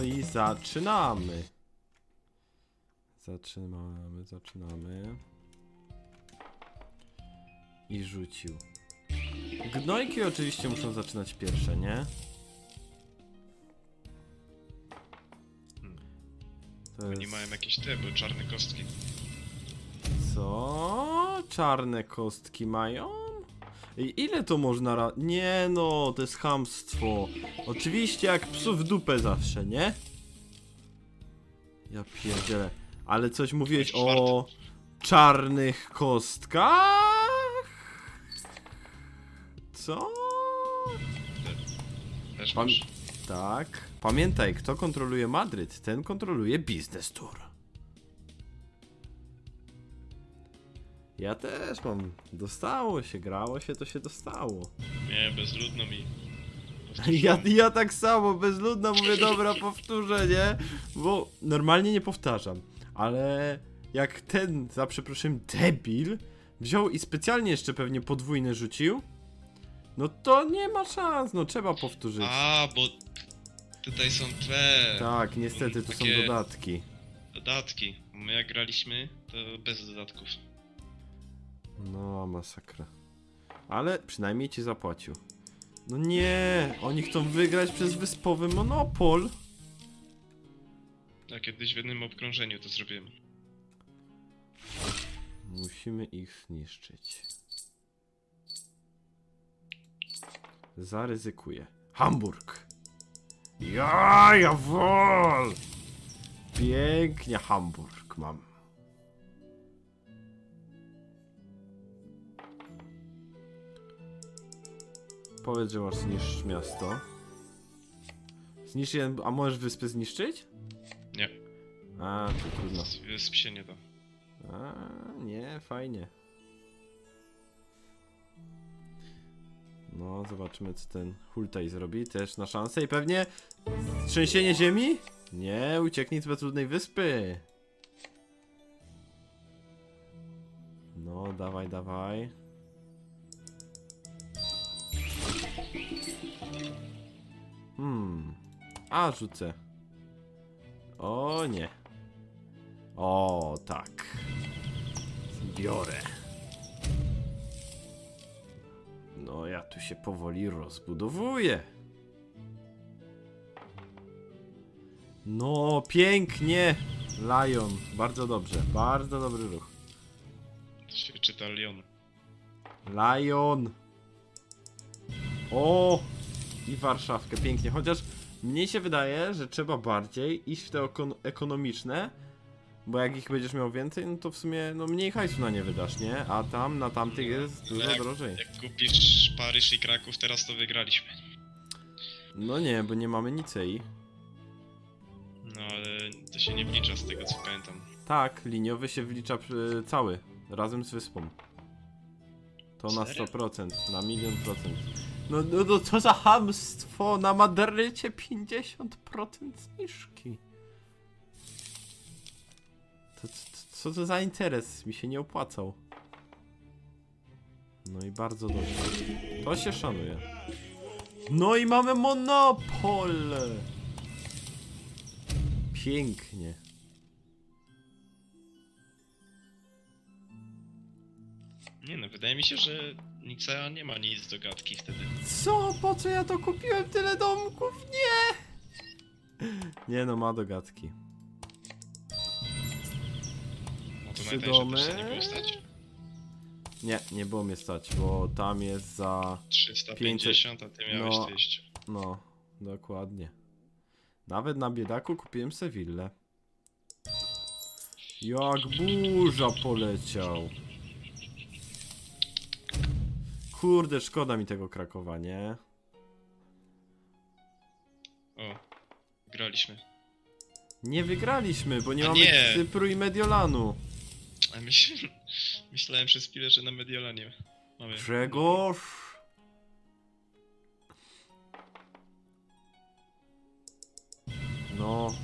No i zaczynamy. Zaczynamy, zaczynamy. I rzucił. Gnojki oczywiście muszą zaczynać pierwsze, nie? To Oni jest... mają jakieś te, bo czarne kostki. Co? Czarne kostki mają? Ile to można ra... Nie no, to jest chamstwo. Oczywiście jak psu w dupę zawsze, nie? Ja pierdzielę. Ale coś mówiłeś o czarnych kostkach? Co? Też Pan... masz. Tak. Pamiętaj, kto kontroluje Madryt, ten kontroluje Business Tour. Ja też mam. Dostało się, grało się, to się dostało. Nie, bezludno mi. Ja, ja tak samo, bezludna mówię, dobra, powtórzę, nie? Bo normalnie nie powtarzam, ale jak ten, za przeproszeniem, debil wziął i specjalnie jeszcze pewnie podwójne rzucił, no to nie ma szans, no trzeba powtórzyć. A, bo tutaj są te Tak, niestety to są Takie- dodatki. dodatki. My jak graliśmy, to bez dodatków. No, masakra. Ale przynajmniej ci zapłacił. No nie, oni chcą wygrać przez wyspowy monopol. Ja kiedyś w jednym obkrążeniu to zrobiłem. Musimy ich zniszczyć. Zaryzykuję. Hamburg! Ja, jawol! Pięknie Hamburg mam. Powiedz, że masz zniszczyć miasto. Zniszcz jeden, a możesz wyspę zniszczyć? Nie, A, to trudno. z wysp się nie da. A, nie, fajnie. No, zobaczymy co ten Hultaj zrobi. Też na szansę i pewnie trzęsienie ziemi? Nie, ucieknij z bezludnej wyspy. No, dawaj, dawaj. Hmm. A, rzucę. O nie. O, tak. Biorę. No, ja tu się powoli rozbudowuję. No, pięknie! Lion, bardzo dobrze, bardzo dobry ruch. To się czyta Lyon. Lion! O! I Warszawkę, pięknie. Chociaż mnie się wydaje, że trzeba bardziej iść w te ekon- ekonomiczne, bo jak ich będziesz miał więcej, no to w sumie no mniej hajsu na nie wydasz, nie? A tam na tamtych jest dużo jak- drożej. Jak kupisz Paryż i Kraków, teraz to wygraliśmy. No nie, bo nie mamy nicei. No ale to się nie wlicza z tego co pamiętam. Tak, liniowy się wlicza cały, razem z wyspą. To na Serio? 100%, na milion procent. No, no, no co za hamstwo, na Madrycie 50% zniżki. To, to, co to za interes? Mi się nie opłacał. No i bardzo dobrze. To się szanuje. No i mamy monopol! Pięknie. Nie no, wydaje mi się, że Nicea nie ma nic do gadki wtedy. Co? Po co ja to kupiłem tyle domków? Nie! Nie no, ma dogadki. No to Trzy najtańsze domy. też się nie było stać. Nie, nie było mnie stać, bo tam jest za... 350, a ty miałeś No. 200. No, dokładnie. Nawet na biedaku kupiłem se willę. Jak burza poleciał. Kurde, szkoda mi tego Krakowa, nie? O, graliśmy. Nie wygraliśmy, bo nie A mamy nie. Cypru i Mediolanu. A myśl... myślałem przez chwilę, że na Mediolanie mamy. Grzegorz! No.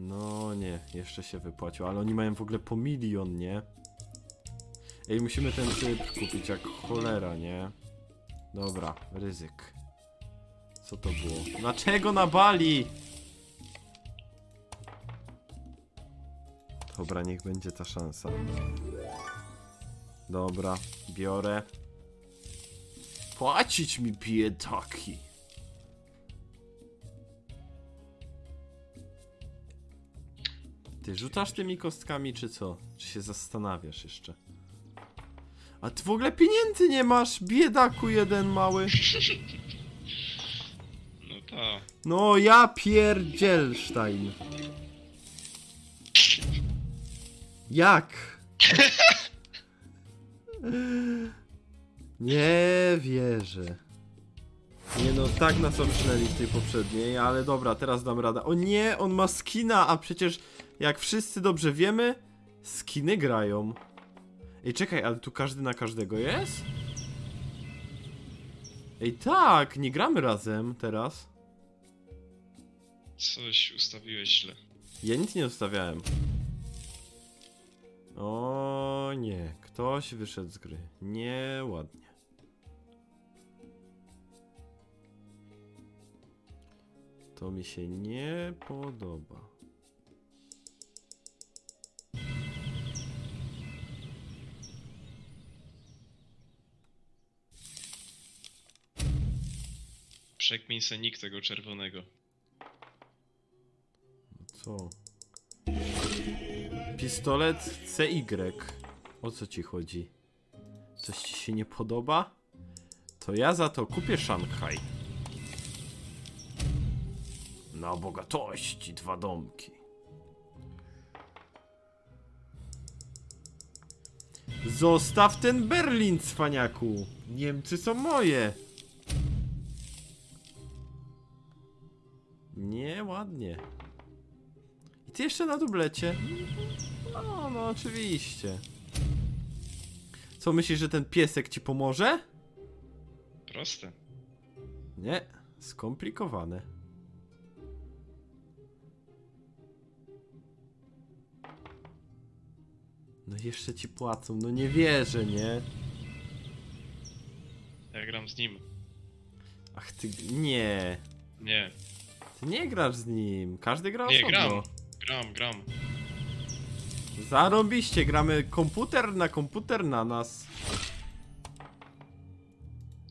No nie, jeszcze się wypłacił, ale oni mają w ogóle po milion, nie? Ej, musimy ten cypr kupić jak cholera, nie? Dobra, ryzyk. Co to było? Dlaczego na Bali? Dobra, niech będzie ta szansa. Dobra, biorę. Płacić mi biedaki. Ty rzucasz tymi kostkami, czy co? Czy się zastanawiasz jeszcze? A ty w ogóle pieniędzy nie masz, biedaku jeden mały. No ta. No ja pierdzielstein. Jak? Nie wierzę. Nie no, tak nas obsznęli w tej poprzedniej, ale dobra, teraz dam radę. O nie, on ma skina, a przecież jak wszyscy dobrze wiemy, skiny grają. Ej, czekaj, ale tu każdy na każdego jest? Ej, tak, nie gramy razem teraz. Coś ustawiłeś źle. Ja nic nie ustawiałem. O nie, ktoś wyszedł z gry. Nieładnie. To mi się nie podoba. Przekmiń se nick tego czerwonego. Co? Pistolet CY. O co ci chodzi? Coś ci się nie podoba? To ja za to kupię Szanghaj. Na bogatości dwa domki. Zostaw ten Berlin, cwaniaku! Niemcy są moje! Nieładnie. I ty jeszcze na dublecie? No, no oczywiście. Co myślisz, że ten piesek ci pomoże? Proste. Nie, skomplikowane. No jeszcze ci płacą, no nie wierzę, nie? Ja gram z nim. Ach ty, nie. Nie. Ty nie grasz z nim, każdy gra Nie, osobno. gram. Gram, gram. Zarąbiście, gramy komputer na komputer na nas.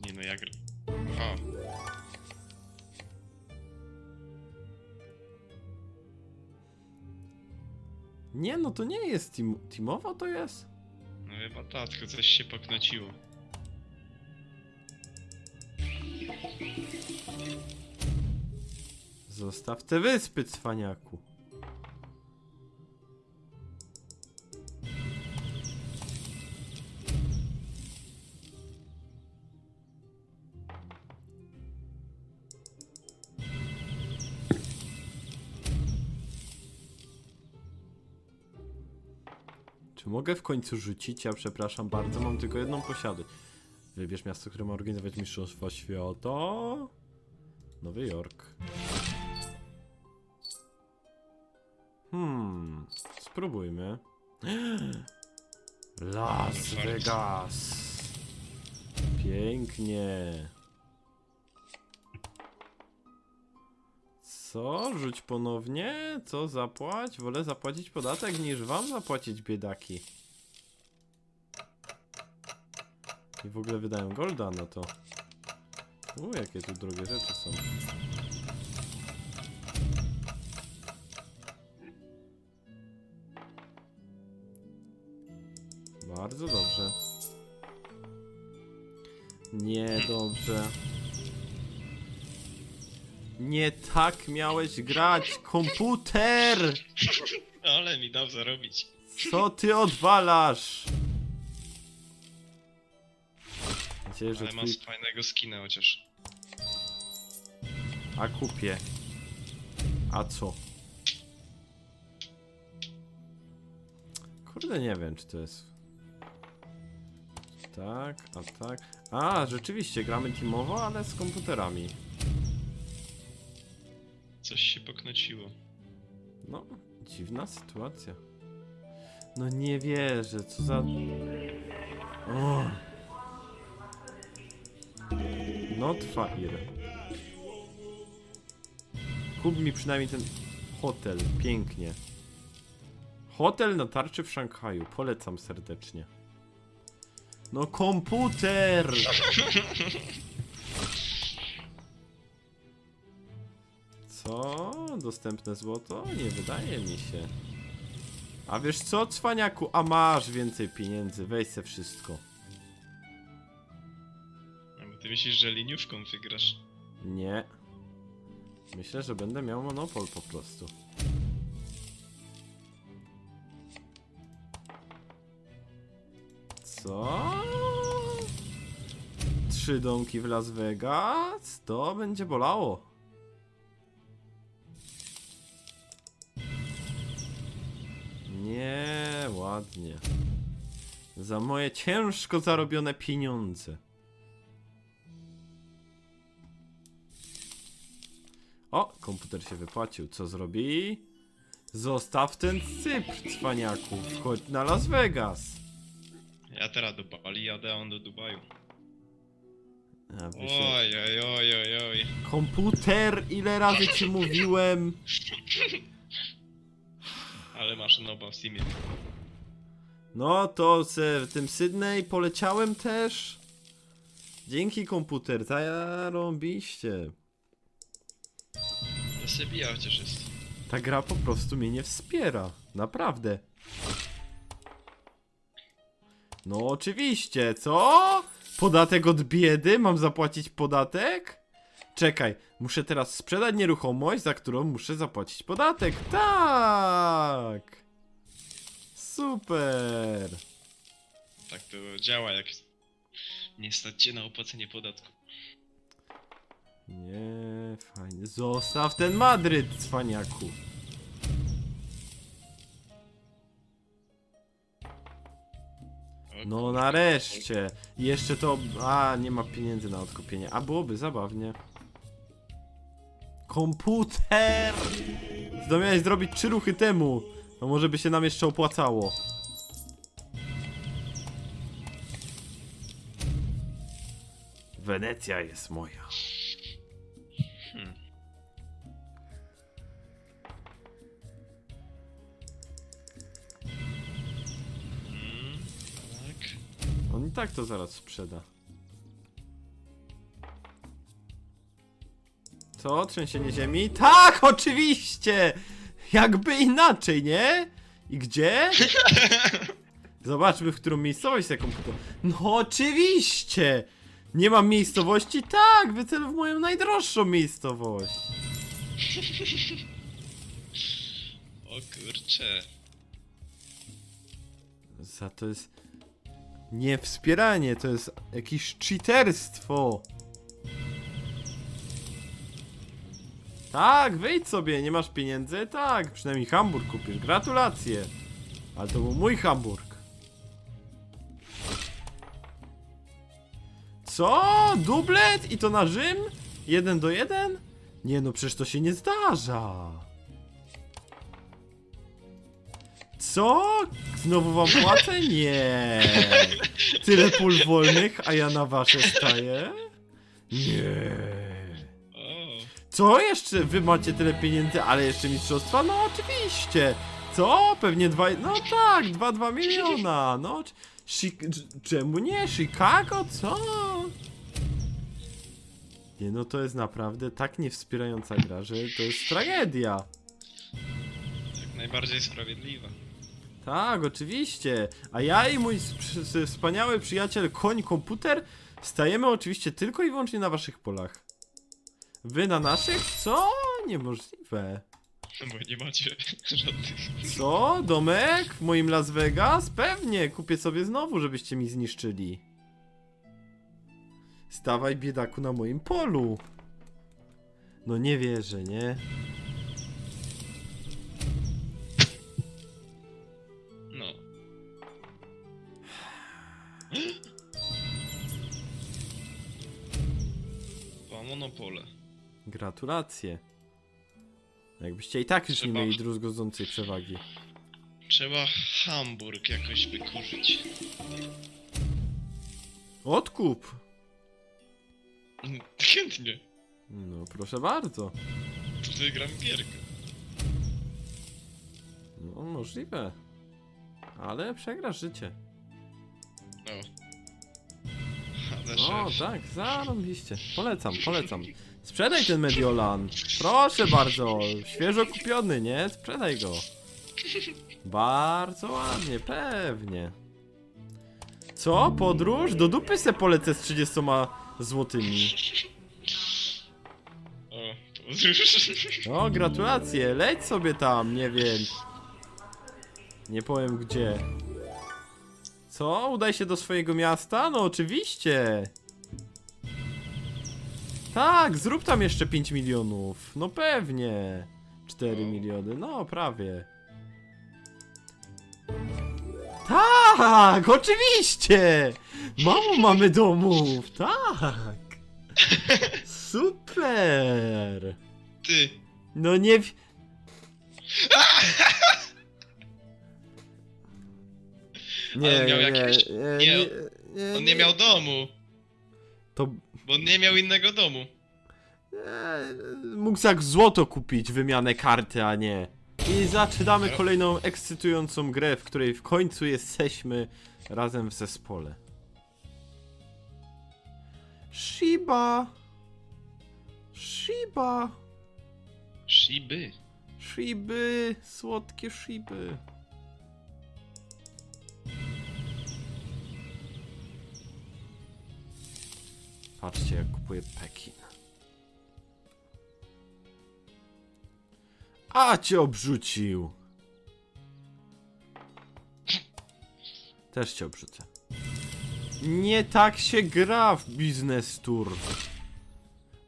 Nie no, ja gram. A, Nie, no to nie jest team, teamowo to jest? no chyba ta, tylko coś się poknociło. Zostaw te wyspy, cwaniaku. Czy mogę w końcu rzucić? Ja przepraszam bardzo, mam tylko jedną posiadłość. Wybierz miasto, które ma organizować Mistrzostwa Świata. Nowy Jork. Spróbujmy. Las Vegas. Pięknie. Co? Rzuć ponownie? Co? Zapłać? Wolę zapłacić podatek niż wam zapłacić biedaki. I w ogóle wydałem golda na to. U, jakie tu drogie rzeczy są. Bardzo dobrze. Nie dobrze. Nie tak miałeś grać, komputer! Ale mi dał zarobić. Co ty odwalasz? Nadzieję, że Ale twój... masz fajnego skina chociaż. A kupię. A co? Kurde, nie wiem, czy to jest... Tak, a tak... A, rzeczywiście, gramy teamowo, ale z komputerami. Coś się poknociło. No, dziwna sytuacja. No nie wierzę, co za... O. Not fire. Kup mi przynajmniej ten hotel. Pięknie. Hotel na tarczy w Szanghaju. Polecam serdecznie. No komputer! Co? Dostępne złoto? Nie wydaje mi się. A wiesz co, cwaniaku? A masz więcej pieniędzy, weź se wszystko. A bo ty myślisz, że liniówką wygrasz? Nie. Myślę, że będę miał monopol po prostu. Co? Trzy domki w Las Vegas? To będzie bolało. Nie, ładnie. Za moje ciężko zarobione pieniądze. O, komputer się wypłacił. Co zrobi? Zostaw ten Cypr, cwaniaku. Wchodź na Las Vegas. Ja teraz do Bali jadę, a on do Dubaju. A wy się... Oj, oj, oj, oj, oj. Komputer, ile razy ci mówiłem? Ale masz noba w Steamie. No to se w tym Sydney poleciałem też. Dzięki komputer, zarąbiście. To się bija chociaż jest. Ta gra po prostu mnie nie wspiera. Naprawdę. No oczywiście, co? Podatek od biedy? Mam zapłacić podatek? Czekaj, muszę teraz sprzedać nieruchomość, za którą muszę zapłacić podatek. Tak! Super! Tak to działa, jak nie stać cię na opłacenie podatku. Nie, fajnie. Zostaw ten Madryt, cwaniaku. No nareszcie. I jeszcze to... A, nie ma pieniędzy na odkupienie. A byłoby zabawnie. Komputer! To miałeś zrobić trzy ruchy temu. No może by się nam jeszcze opłacało. Wenecja jest moja. Tak to zaraz sprzeda. Co? Trzęsienie ziemi? Tak, oczywiście! Jakby inaczej, nie? I gdzie? Zobaczmy, w którą miejscowość sobie komputer. No oczywiście! Nie mam miejscowości? Tak, wycel w moją najdroższą miejscowość. O kurcze. Za to jest nie wspieranie, to jest jakieś cheaterstwo. Tak, wyjdź sobie, nie masz pieniędzy? Tak, przynajmniej Hamburg kupisz. Gratulacje. Ale to był mój Hamburg. Co? Dublet? I to na Rzym? Jeden do jeden? Nie no, przecież to się nie zdarza. Co? Znowu wam płacę? Nie. Tyle pól wolnych, a ja na wasze staję? Nie. Co jeszcze? Wy macie tyle pieniędzy, ale jeszcze mistrzostwa? No oczywiście. Co? Pewnie dwa... No tak, dwa, dwa miliona. No. Chi... Czemu nie? Chicago? Co? Nie no, to jest naprawdę tak niewspierająca gra, że to jest tragedia. jak najbardziej sprawiedliwa. Tak, oczywiście. A ja i mój sp- wspaniały przyjaciel koń komputer stajemy oczywiście tylko i wyłącznie na waszych polach. Wy na naszych? Co? Niemożliwe. Bo nie macie żadnych. Co? Domek w moim Las Vegas? Pewnie, kupię sobie znowu, żebyście mi zniszczyli. Stawaj biedaku na moim polu. No nie wierzę, nie? Dwa monopole. Gratulacje. Jakbyście i tak już nie Trzeba- mieli druzgodzącej przewagi. Trzeba Hamburg jakoś wykurzyć. Odkup. Mm, Chętnie. No, proszę bardzo. To wygram gierkę. No, możliwe. Ale przegrasz życie. No. Ale O, szef. tak, zarąbiście. Polecam, polecam. Sprzedaj ten Mediolan. Proszę bardzo. Świeżo kupiony, nie? Sprzedaj go. Bardzo ładnie, pewnie. Co? Podróż? Do dupy se polecę z 30 złotymi. O, gratulacje. Leć sobie tam, nie wiem. Nie powiem gdzie. Co? Udaj się do swojego miasta? No oczywiście. Tak, zrób tam jeszcze 5 milionów. No pewnie. 4 miliony, no prawie. Tak, oczywiście. Mało mamy domów, tak. Super. Ty. No nie. w- Ale miał jakieś- nie, nie, nie, nie, On nie miał domu. To Bo on nie miał innego domu. nie, mógł za złoto kupić wymianę karty, a nie. I zaczynamy kolejną ekscytującą grę, w której w końcu jesteśmy razem w zespole. Shiba. Shiba. Shiby. Shiby, słodkie shiby. Patrzcie, jak kupuję Pekin. A cię obrzucił. Też cię obrzucę. Nie tak się gra w Business Tour.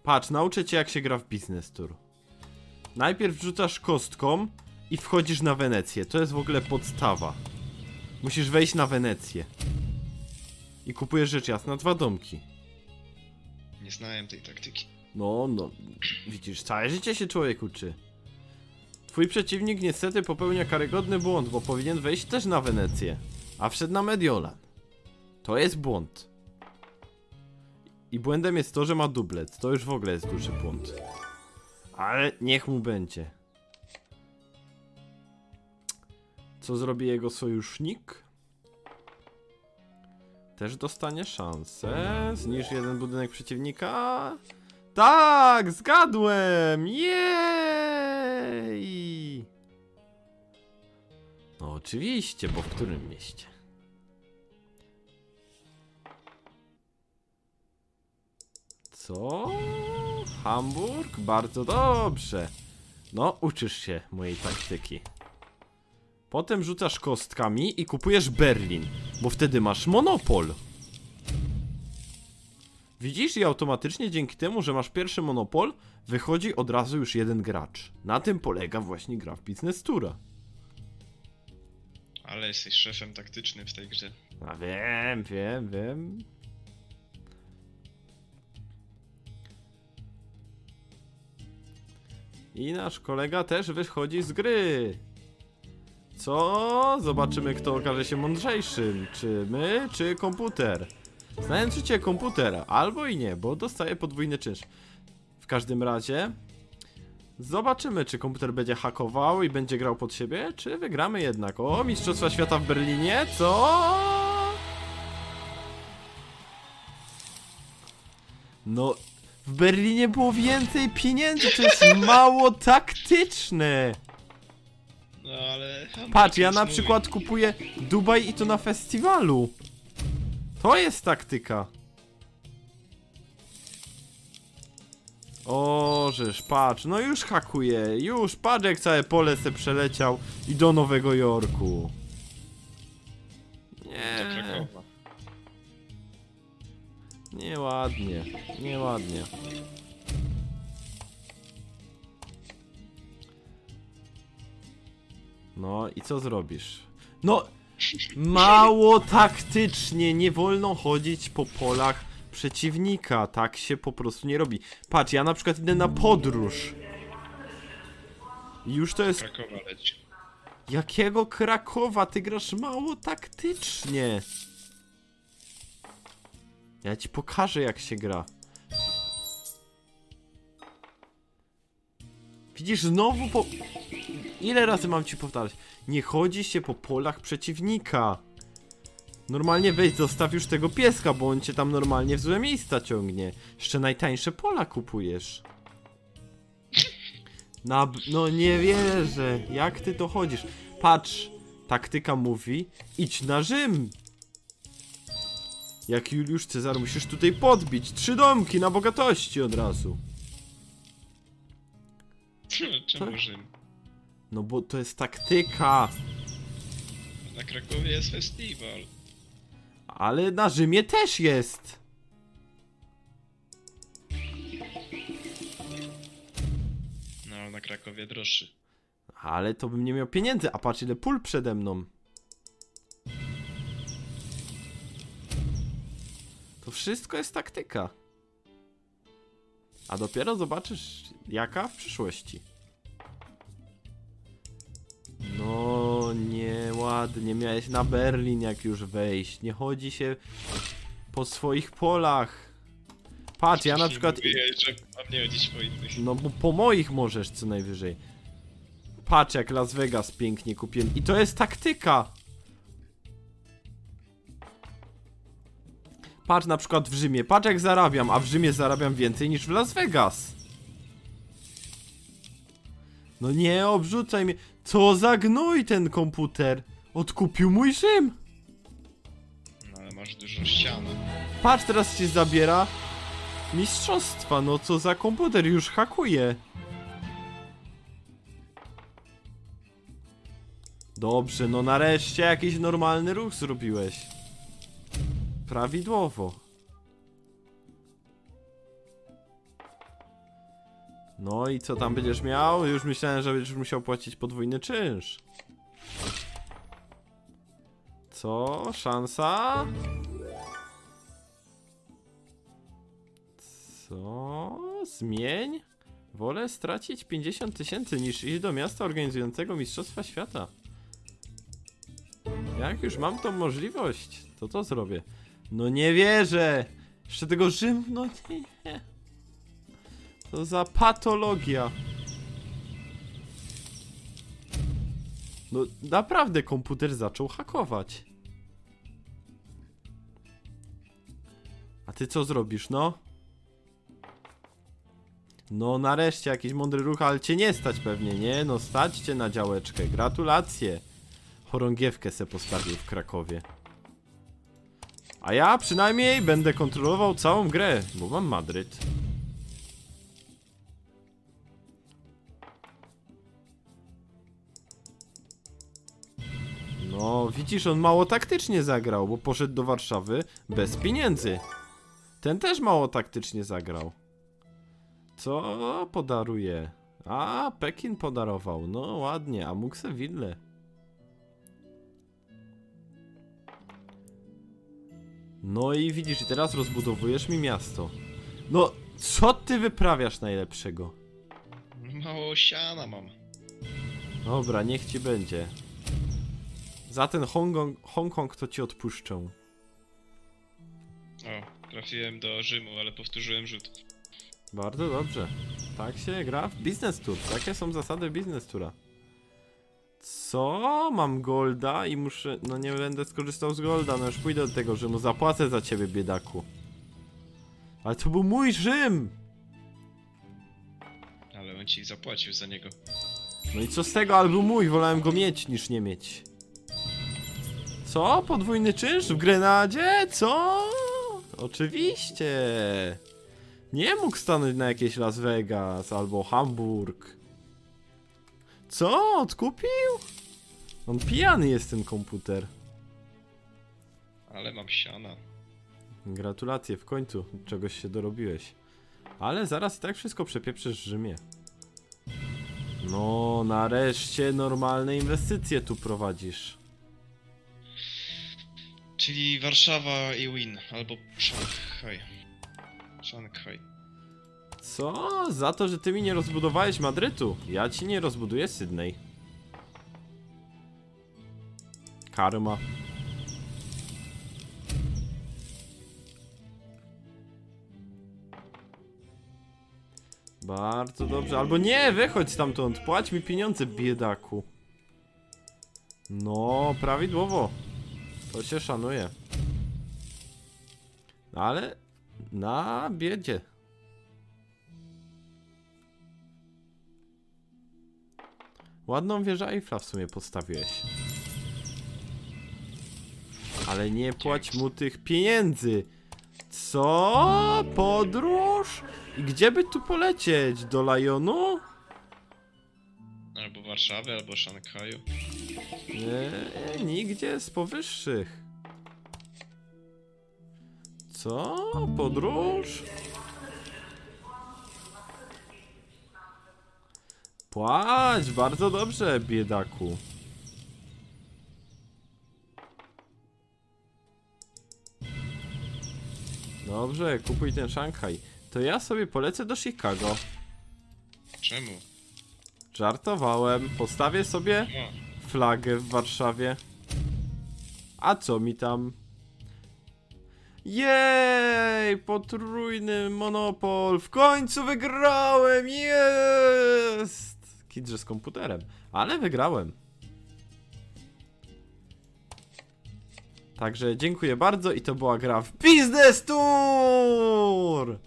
Patrz, nauczę cię jak się gra w Business Tour. Najpierw rzucasz kostką i wchodzisz na Wenecję. To jest w ogóle podstawa. Musisz wejść na Wenecję. I kupujesz rzecz jasna dwa domki. Znałem tej taktyki. No, no, widzisz, całe życie się człowiek uczy. Twój przeciwnik niestety popełnia karygodny błąd, bo powinien wejść też na Wenecję, a wszedł na Mediolan. To jest błąd. I błędem jest to, że ma dublet. To już w ogóle jest duży błąd. Ale niech mu będzie. Co zrobi jego sojusznik? Też dostanie szansę. Zniż jeden budynek przeciwnika. Tak, zgadłem! Jej! No oczywiście, bo w którym mieście? Co? Hamburg? Bardzo dobrze. No, uczysz się mojej taktyki. Potem rzucasz kostkami i kupujesz Berlin, bo wtedy masz monopol. Widzisz i automatycznie dzięki temu, że masz pierwszy monopol, wychodzi od razu już jeden gracz. Na tym polega właśnie gra w Business Toura. Ale jesteś szefem taktycznym w tej grze. A wiem, wiem, wiem. I nasz kolega też wychodzi z gry. Co? Zobaczymy, kto okaże się mądrzejszym. Czy my, czy komputer. Znając życie komputera, albo i nie, bo dostaje podwójny czynsz. W każdym razie, zobaczymy, czy komputer będzie hakował i będzie grał pod siebie, czy wygramy jednak. O, Mistrzostwa Świata w Berlinie, co? No, w Berlinie było więcej pieniędzy, to jest mało taktyczne. No ale... Patrz, ja na przykład kupuję Dubaj i to na festiwalu. To jest taktyka. O, żeż, patrz, no już hakuje, już, patrz jak całe pole se przeleciał i do Nowego Jorku. Nie, nieładnie, nieładnie. No i co zrobisz? No, mało taktycznie, nie wolno chodzić po polach przeciwnika, tak się po prostu nie robi. Patrz, ja na przykład idę na podróż. I Już to jest... Krakowa leci. Jakiego Krakowa? Ty grasz mało taktycznie. Ja ci pokażę jak się gra. Widzisz, znowu po... Ile razy mam ci powtarzać? Nie chodzi się po polach przeciwnika. Normalnie weź, zostaw już tego pieska, bo on cię tam normalnie w złe miejsca ciągnie. Jeszcze najtańsze pola kupujesz. Na, no nie wierzę, jak ty to chodzisz? Patrz, taktyka mówi, idź na Rzym. Jak Juliusz Cezar musisz tutaj podbić. Trzy domki na bogatości od razu. Czemu Rzym? No bo to jest taktyka. Na Krakowie jest festiwal. Ale na Rzymie też jest. No, ale na Krakowie droższy. Ale to bym nie miał pieniędzy, a patrz ile pól przede mną. To wszystko jest taktyka. A dopiero zobaczysz jaka w przyszłości. No nieładnie, miałeś na Berlin jak już wejść. Nie chodzi się po swoich polach. Patrz, ja na przykład... Mówiłeś, że mam nie chodzić po innych. No bo po moich możesz co najwyżej. Patrz jak Las Vegas pięknie kupiłem. I to jest taktyka. Patrz na przykład w Rzymie. Patrz jak zarabiam, a w Rzymie zarabiam więcej niż w Las Vegas. No nie obrzucaj mnie. Co za gnój ten komputer. Odkupił mój Rzym. No, ale masz dużo ścian. Patrz teraz się zabiera. Mistrzostwa, no co za komputer, już hakuje. Dobrze, no nareszcie jakiś normalny ruch zrobiłeś. Prawidłowo. No i co tam będziesz miał? Już myślałem, że będziesz musiał płacić podwójny czynsz. Co? Szansa? Co? Zmień? Wolę stracić 50 tysięcy niż iść do miasta organizującego Mistrzostwa Świata. Jak już mam tą możliwość, to to zrobię. No nie wierzę! Jeszcze tego Rzym, no nie. To za patologia. No naprawdę komputer zaczął hakować. A ty co zrobisz, no? No nareszcie jakiś mądry ruch, ale cię nie stać pewnie, nie? No stać cię na działeczkę, gratulacje. Chorągiewkę se postawił w Krakowie. A ja przynajmniej będę kontrolował całą grę, bo mam Madryt. No, widzisz, on mało taktycznie zagrał, bo poszedł do Warszawy bez pieniędzy. Ten też mało taktycznie zagrał. Co podaruje? A, Pekin podarował. No ładnie, a mógł se. No i widzisz, i teraz rozbudowujesz mi miasto. No, co ty wyprawiasz najlepszego? Mało siana mam. Dobra, niech ci będzie. Za ten Hongkong, Hongkong to ci odpuszczą. O, trafiłem do Rzymu, ale powtórzyłem rzut. Bardzo dobrze. Tak się gra w Business Tour. Takie są zasady Business Toura. Co? Mam Golda i muszę... No nie będę skorzystał z Golda, no już pójdę do tego Rzymu. Zapłacę za ciebie, biedaku. Ale to był mój Rzym! Ale on ci zapłacił za niego. No i co z tego, ale był mój, wolałem go mieć niż nie mieć. Co? Podwójny czynsz w Grenadzie? Co? Oczywiście. Nie mógł stanąć na jakieś Las Vegas albo Hamburg. Co? Odkupił? On pijany jest ten komputer. Ale mam siana. Gratulacje, w końcu czegoś się dorobiłeś. Ale zaraz i tak wszystko przepieprzesz w Rzymie. No, nareszcie normalne inwestycje tu prowadzisz. Czyli Warszawa i Win, albo Szanghaj. Szanghaj. Co? Za to, że ty mi nie rozbudowałeś Madrytu. Ja ci nie rozbuduję Sydney. Karma. Bardzo dobrze. Albo nie, wychodź stamtąd. Płać mi pieniądze, biedaku. No, prawidłowo. To się szanuje. No ale na biedzie. Ładną wieżę Eiffla w sumie postawiłeś. Ale nie płać mu tych pieniędzy. Co? Podróż? I gdzie by tu polecieć? Do Lajonu? Albo Warszawy, albo Szanghaju. Nie, nigdzie z powyższych. Co? Podróż? Płać, bardzo dobrze, biedaku. Dobrze, kupuj ten Szanghaj. To ja sobie polecę do Chicago. Czemu? Żartowałem. Postawię sobie O, flagę w Warszawie. A co mi tam? Jej! Potrójny monopol! W końcu wygrałem! Jest! Kidrze z komputerem. Ale wygrałem. Także dziękuję bardzo i to była gra w Business Tour!